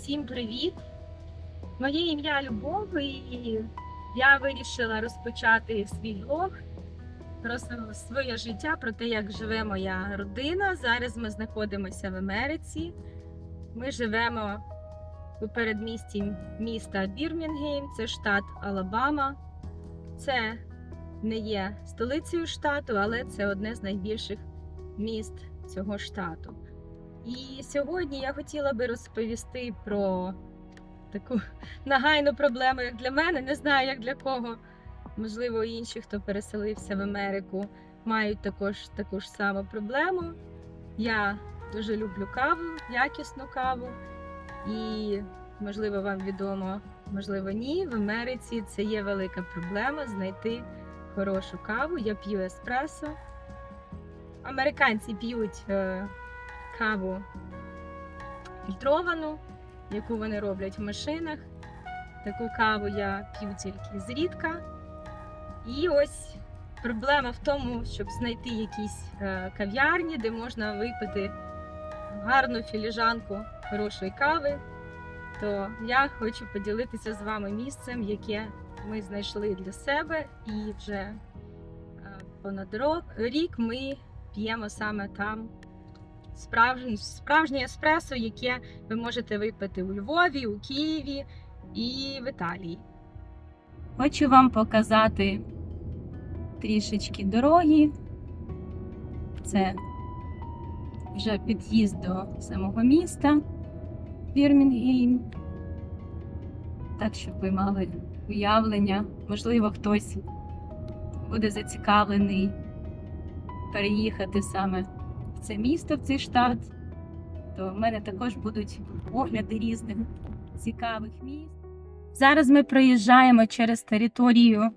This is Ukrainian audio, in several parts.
Всім привіт! Моє ім'я Любов, і я вирішила розпочати свій блог про своє життя, про те, як живе моя родина. Зараз ми знаходимося в Америці. Ми живемо у передмісті міста Бірмінгейм, це штат Алабама. Це не є столицею штату, але це одне з найбільших міст цього штату. І сьогодні я хотіла би розповісти про таку нагайну проблему, як для мене. Не знаю, як для кого. Можливо, інші, хто переселився в Америку, мають також таку ж саму проблему. Я дуже люблю каву, якісну каву. І, можливо, вам відомо, можливо, ні. В Америці це є велика проблема знайти хорошу каву. Я п'ю еспресо. Американці п'ють е, каву фільтровану, яку вони роблять в машинах. Таку каву я п'ю тільки зрідка. І ось проблема в тому, щоб знайти якісь е, кав'ярні, де можна випити гарну філіжанку хорошої кави. То я хочу поділитися з вами місцем, яке ми знайшли для себе, і вже е, понад рік ми п'ємо саме там справжнє, справжнє еспресо, яке ви можете випити у Львові, у Києві і в Італії. Хочу вам показати трішечки дороги. Це вже під'їзд до самого міста Бірмінгейм. Так, щоб ви мали уявлення. Можливо, хтось буде зацікавлений переїхати саме це місто, в цей штат, то в мене також будуть огляди різних цікавих міст. Зараз ми проїжджаємо через територію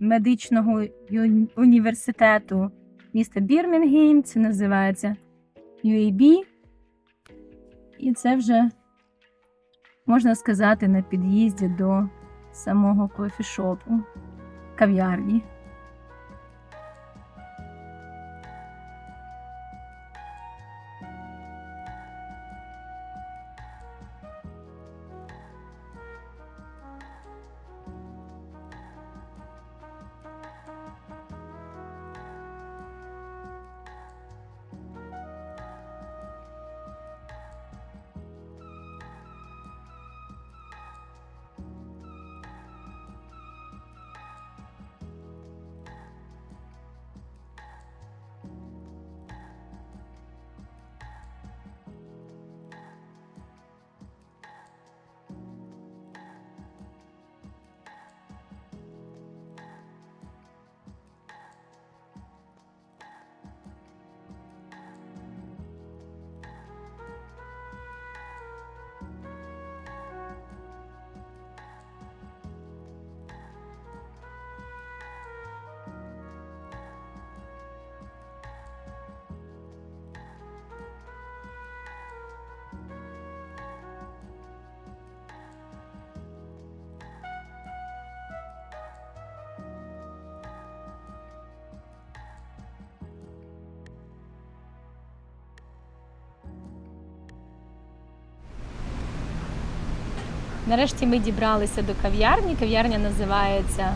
медичного університету міста Бірмінгейм. Це називається UAB. І це вже, можна сказати, на під'їзді до самого кофішопу, кав'ярні. Нарешті ми дібралися до кав'ярні. Кав'ярня називається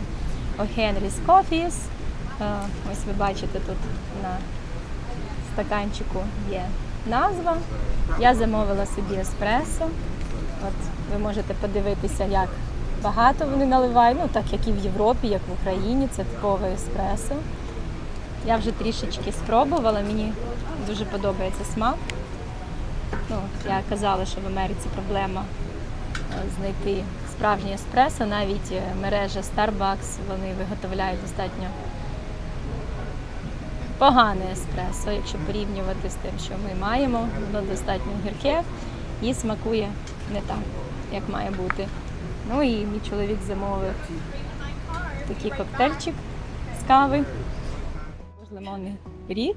O'Henry's Coffees. Е, Ось ви бачите тут на стаканчику є назва. Я замовила собі еспресо. От ви можете подивитися, як багато вони наливають, ну так як і в Європі, як в Україні, це типове еспресо. Я вже трішечки спробувала, мені дуже подобається смак. Ну, я казала, що в Америці проблема знайти справжнє еспресо. Навіть е, мережа Starbucks вони виготовляють достатньо погане еспресо, якщо порівнювати з тим, що ми маємо, воно достатньо гірке і смакує не так, як має бути. Ну і мій чоловік замовив такий коктейльчик з кави. Лимонний пиріг.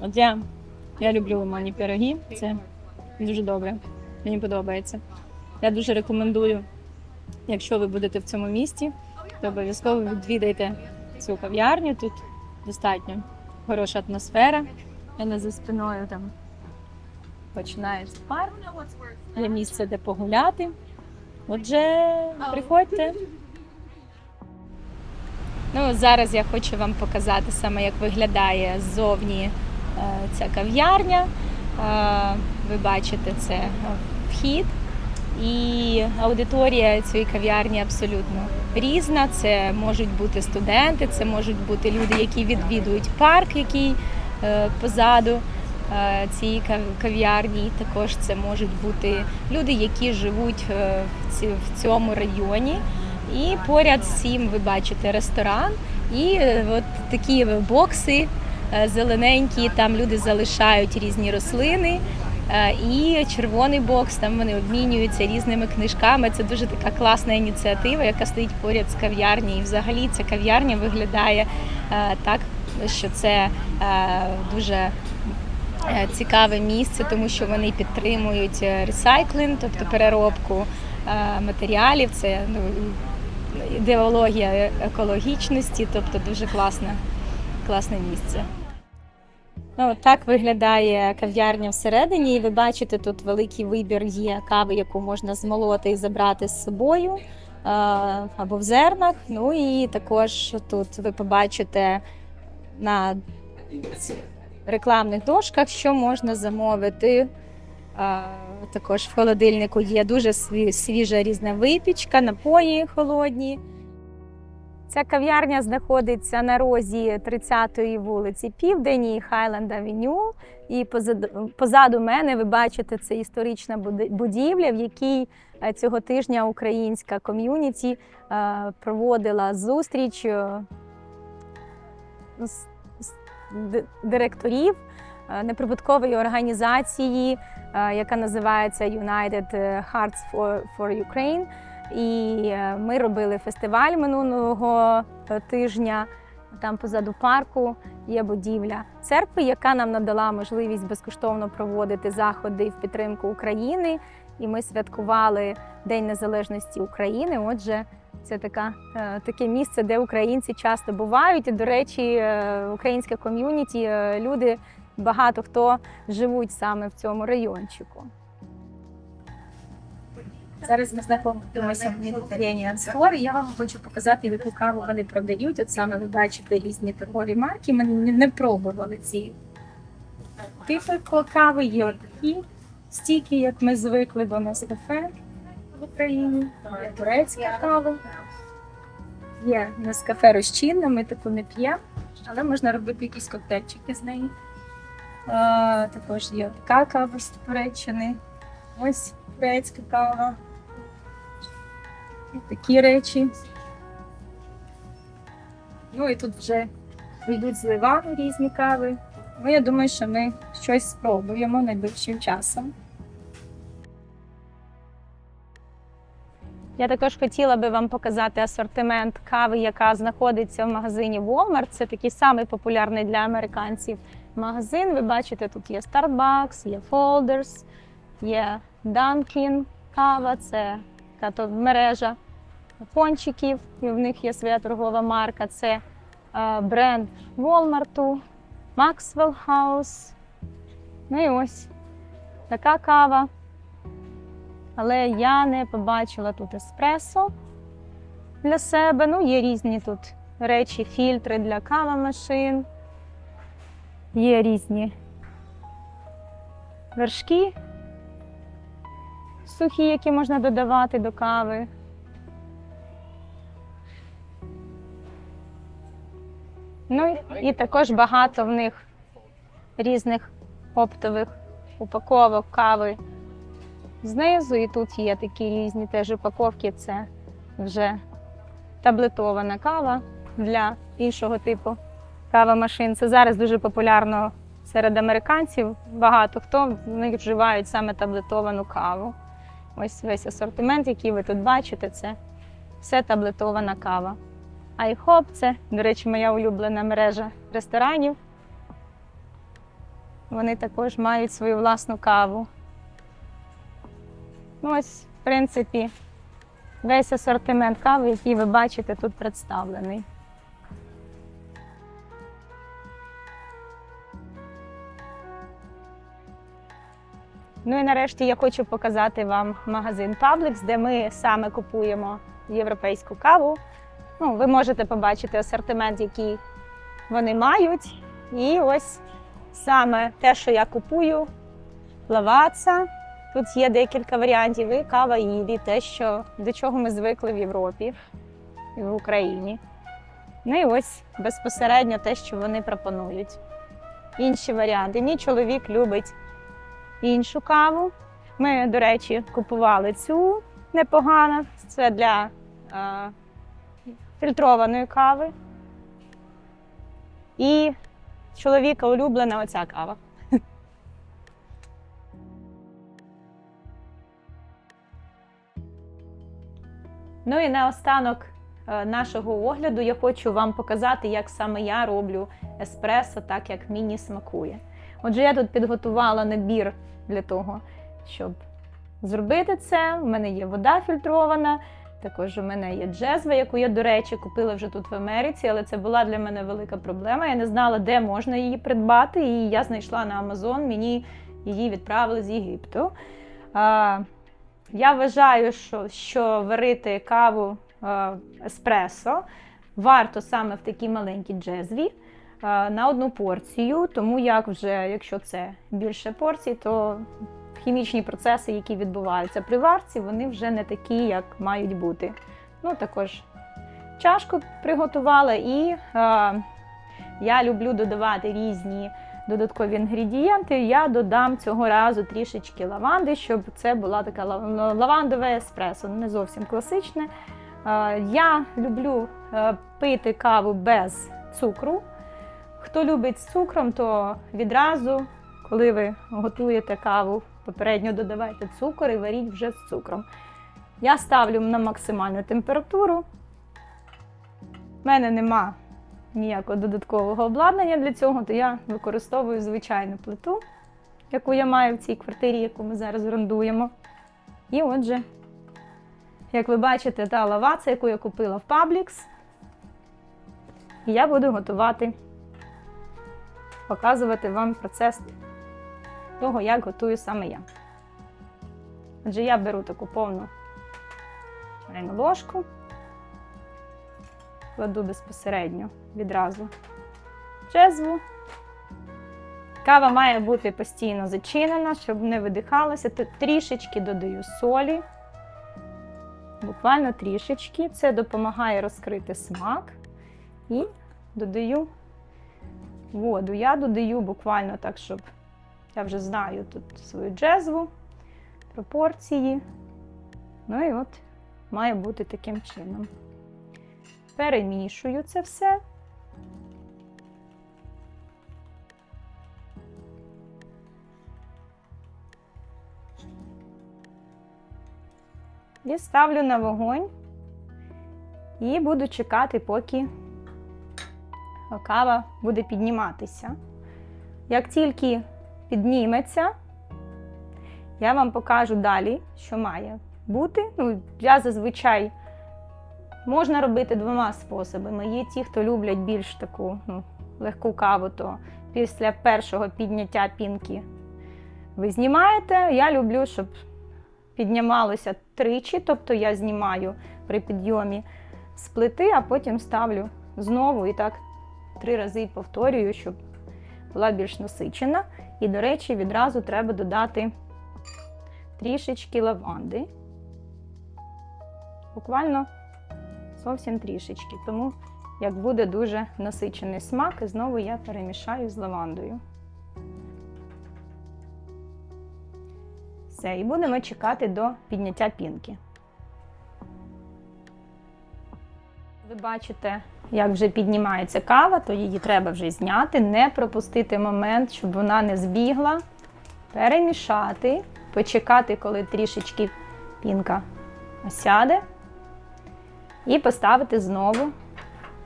От я, я люблю лимонні пироги. Це дуже добре. Мені подобається. Я дуже рекомендую, якщо ви будете в цьому місті, то обов'язково відвідайте цю кав'ярню. Тут достатньо хороша атмосфера. У мене за спиною там починається парк. Є місце, де погуляти. Отже, приходьте. Ну, зараз я хочу вам показати саме, як виглядає ззовні е, ця кав'ярня. Е, Ви бачите, це вхід. І аудиторія цієї кав'ярні абсолютно різна. Це можуть бути студенти, це можуть бути люди, які відвідують парк, який е, позаду е, цієї кав'ярні. Також це можуть бути люди, які живуть е, в цьому районі. І поряд з цим ви бачите ресторан і от такі бокси зелененькі, там люди залишають різні рослини. Е, І червоний бокс, там вони обмінюються різними книжками. Це дуже така класна ініціатива, яка стоїть поряд з кав'ярні. І взагалі ця кав'ярня виглядає е, так, що це е, дуже е, цікаве місце, тому що вони підтримують е, ресайклінг, тобто переробку е, матеріалів. Це ну, ідеологія екологічності, тобто дуже класне, класне місце. Ну, так виглядає кав'ярня всередині, і ви бачите, тут великий вибір є кави, яку можна змолоти і забрати з собою або в зернах. Ну і також тут ви побачите на рекламних дошках, що можна замовити. Також в холодильнику є дуже свіжа різна випічка, напої холодні. Ця кав'ярня знаходиться на розі 30-ї вулиці Південь і Хайленд Авеню. І позаду, позаду мене ви бачите це історична будівля, в якій е, цього тижня українська ком'юніті е, проводила зустріч е, з, директорів неприбуткової організації, яка називається United Hearts for Ukraine. І е, ми робили фестиваль минулого е, тижня. Там позаду парку є будівля церкви, яка нам надала можливість безкоштовно проводити заходи в підтримку України. І ми святкували День Незалежності України. Отже, це така, е, таке місце, де українці часто бувають. І, до речі, українське ком'юніті, люди, багато хто живуть саме в цьому райончику. Зараз ми знаходимося в Mediterranean Store, і я вам хочу показати, яку каву вони продають. От саме ви бачите різні торгові марки. Ми не пробували ці типи кави. Є от такі стійкі, як ми звикли до нас кафе в Україні. Є турецька кава. Є у нас кафе розчинне, ми таку не п'ємо, але можна робити якісь коктейльчики з неї. Також є така кава з Туреччини. Ось турецька кава. Такі речі. Ну і тут вже йдуть зливами різні кави. Ну, я думаю, що ми щось спробуємо найближчим часом. Я також хотіла би вам показати асортимент кави, яка знаходиться в магазині Walmart. Це такий самий популярний для американців магазин. Ви бачите, тут є Starbucks, є Folders, є Dunkin' кава, це то мережа пончиків, і в них є своя торгова марка. Це е, бренд Walmart, Maxwell House. Ну і ось така кава. Але я не побачила тут еспресо для себе. Ну, є різні тут речі, фільтри для кавомашин. Є різні вершки сухі, які можна додавати до кави. Ну і- також багато в них різних оптових упаковок кави знизу. І тут є такі різні теж упаковки. Це вже таблетована кава для іншого типу кавомашин. Це зараз дуже популярно серед американців. Багато хто в них вживають саме таблетовану каву. Ось весь асортимент, який ви тут бачите, це все таблетована кава. IHOP – це, до речі, моя улюблена мережа ресторанів. Вони також мають свою власну каву. Ну, ось, в принципі, весь асортимент кави, який ви бачите, тут представлений. Ну і нарешті я хочу показати вам магазин Publix, де ми саме купуємо європейську каву. Ну, ви можете побачити асортимент, який вони мають. І ось саме те, що я купую, лаваца. Тут є декілька варіантів, і кава Ілі, те, що, до чого ми звикли в Європі і в Україні. Ну і ось безпосередньо те, що вони пропонують. Інші варіанти. Мій чоловік любить іншу каву. Ми, до речі, купували цю непогано. Це для е, фільтрованої кави. І чоловіка улюблена оця кава. Ну і наостанок е, нашого огляду я хочу вам показати, як саме я роблю еспресо, так як мені смакує. Отже, я тут підготувала набір для того, щоб зробити це. У мене є вода фільтрована, також у мене є джезва, яку я, до речі, купила вже тут в Америці, але це була для мене велика проблема. Я не знала, де можна її придбати, і я знайшла на Амазон, мені її відправили з Єгипту. А, я вважаю, що, що варити каву еспресо варто саме в такій маленькій джезві на одну порцію, тому як вже, якщо це більше порцій, то хімічні процеси, які відбуваються при варці, вони вже не такі, як мають бути. Ну, також чашку приготувала і е, я люблю додавати різні додаткові інгредієнти. Я додам цього разу трішечки лаванди, щоб це була така лав- лавандове еспресо, не зовсім класичне. Е, Я люблю е, пити каву без цукру. Хто любить з цукром, то відразу, коли ви готуєте каву, попередньо додавайте цукор і варіть вже з цукром. Я ставлю на максимальну температуру. У мене нема ніякого додаткового обладнання для цього, то я використовую звичайну плиту, яку я маю в цій квартирі, яку ми зараз орендуємо. І отже, як ви бачите, та лаваца, яку я купила в Publix, і я буду готувати, показувати вам процес того, як готую саме я. Отже, я беру таку повну чайну ложку, кладу безпосередньо відразу джезву. Кава має бути постійно зачинена, щоб не видихалося. Т- Трішечки додаю солі. Буквально трішечки. Це допомагає розкрити смак. І додаю воду. Я додаю буквально так, щоб я вже знаю тут свою джезву, пропорції. Ну і от має бути таким чином. Перемішую це все. І ставлю на вогонь і буду чекати, поки кава буде підніматися. Як тільки підніметься, я вам покажу далі, що має бути. Ну, я зазвичай можна робити двома способами. Є ті, хто люблять більш таку ну, легку каву, то після першого підняття пінки ви знімаєте. Я люблю, щоб піднімалося тричі, тобто я знімаю при підйомі з плити, а потім ставлю знову і так три рази повторюю, щоб була більш насичена. І, до речі, відразу треба додати трішечки лаванди. Буквально зовсім трішечки. Тому як буде дуже насичений смак, і знову я перемішаю з лавандою. Все, і будемо чекати до підняття пінки. Ви бачите, як вже піднімається кава, то її треба вже зняти, не пропустити момент, щоб вона не збігла, перемішати, почекати, коли трішечки пінка осяде, і поставити знову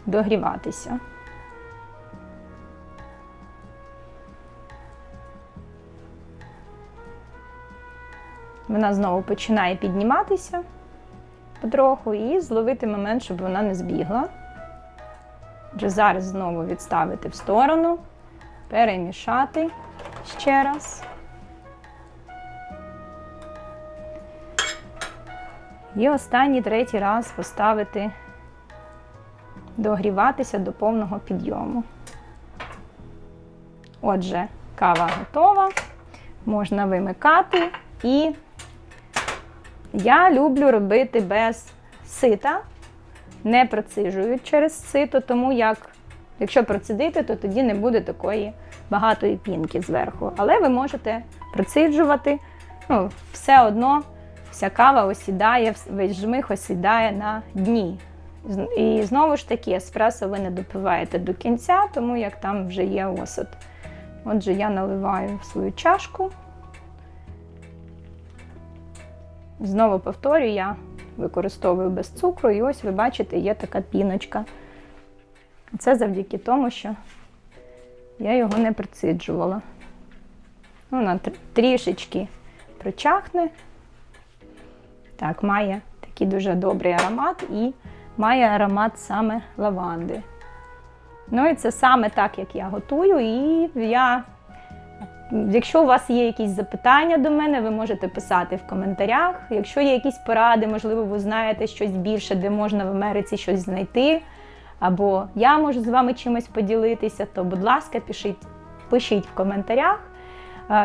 догріватися. Вона знову починає підніматися потроху і зловити момент, щоб вона не збігла. Вже зараз знову відставити в сторону, перемішати ще раз. І останній третій раз поставити, догріватися до повного підйому. Отже, кава готова, можна вимикати, і я люблю робити без сита не процижую через сито, тому як, якщо процедити, то тоді не буде такої багатої пінки зверху. Але ви можете проциджувати, ну, все одно вся кава осідає, весь жмих осідає на дні. І знову ж таки, еспресо ви не допиваєте до кінця, тому як там вже є осад. Отже, я наливаю в свою чашку. Знову повторюю, я використовую без цукру, і ось ви бачите, є така піночка. Це завдяки тому, що я його не прициджувала. Вона трішечки причахне. Так, має такий дуже добрий аромат і має аромат саме лаванди. Ну і це саме так, як я готую. І я, якщо у вас є якісь запитання до мене, ви можете писати в коментарях. Якщо є якісь поради, можливо, ви знаєте щось більше, де можна в Америці щось знайти, або я можу з вами чимось поділитися, то, будь ласка, пишіть, пишіть в коментарях.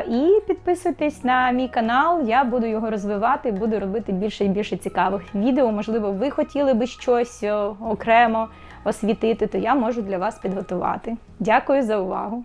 І підписуйтесь на мій канал, я буду його розвивати, буду робити більше і більше цікавих відео. Можливо, ви хотіли би щось окремо освітити, то я можу для вас підготувати. Дякую за увагу!